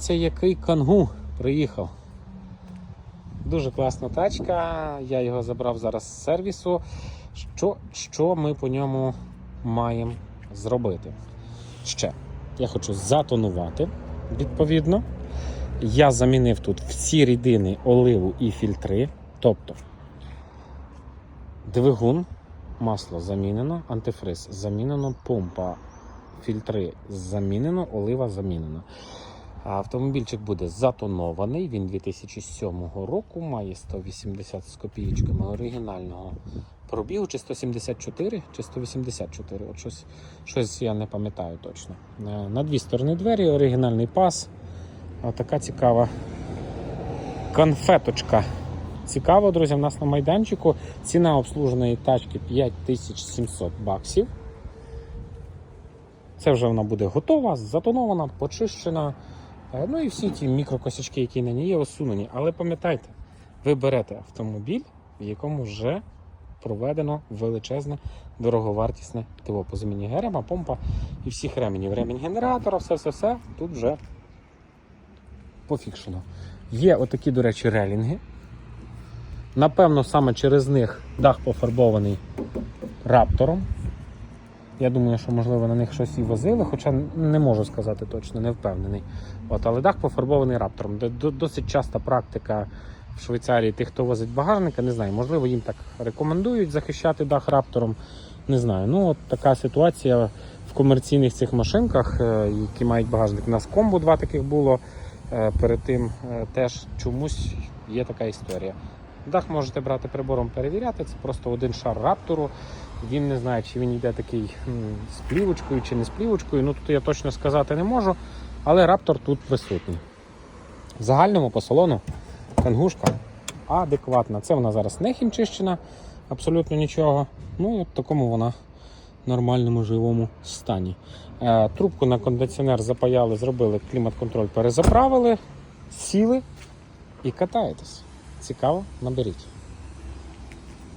Подивіться, який кангу приїхав. Дуже класна тачка. Я його забрав зараз з сервісу. Що, що ми по ньому маємо зробити? Ще я хочу затонувати, відповідно. Я замінив тут всі рідини, оливу і фільтри. Тобто двигун, масло замінено, антифриз замінено, помпа, фільтри замінено, олива замінена. Автомобільчик буде затонований. Він 2007 року, має 180 з копійками оригінального пробігу, чи 174, чи 184. От щось, щось я не пам'ятаю точно. Е, На дві сторони двері, оригінальний пас. А така цікава конфеточка. Цікаво, друзі, в нас на майданчику ціна обслуженої тачки 5700 баксів. Це вже вона буде готова, затонована, почищена. Ну і всі ті мікрокосячки, які на ній є, усунені. Але пам'ятайте, ви берете автомобіль, в якому вже проведено величезне дороговартісне ТО по заміні герема, помпа і всіх ременів. Ремінь генератора, все-все-все тут вже пофікшено. Є отакі, до речі, релінги. Напевно, саме через них дах пофарбований раптором. Я думаю, що можливо на них щось і возили, хоча не можу сказати точно, не впевнений. От, але дах пофарбований раптором. Досить часта практика в Швейцарії тих, хто возить багажника, не знаю, можливо, їм так рекомендують захищати дах раптором. Не знаю. Ну, от така ситуація в комерційних цих машинках, е, які мають багажник. У нас комбо два таких було. Е, Перед тим е, теж чомусь є така історія. Дах можете брати прибором перевіряти, це просто один шар раптору. Він не знає, чи він йде такий з плівочкою чи не з плівочкою. Ну тут я точно сказати не можу, але раптор тут присутній. В загальному по салону кангушка адекватна. Це вона зараз не хімчищена, абсолютно нічого. Ну в такому вона нормальному живому стані. Е, трубку на кондиціонер запаяли, зробили клімат-контроль, перезаправили, сіли і катаєтесь. Цікаво, наберіть.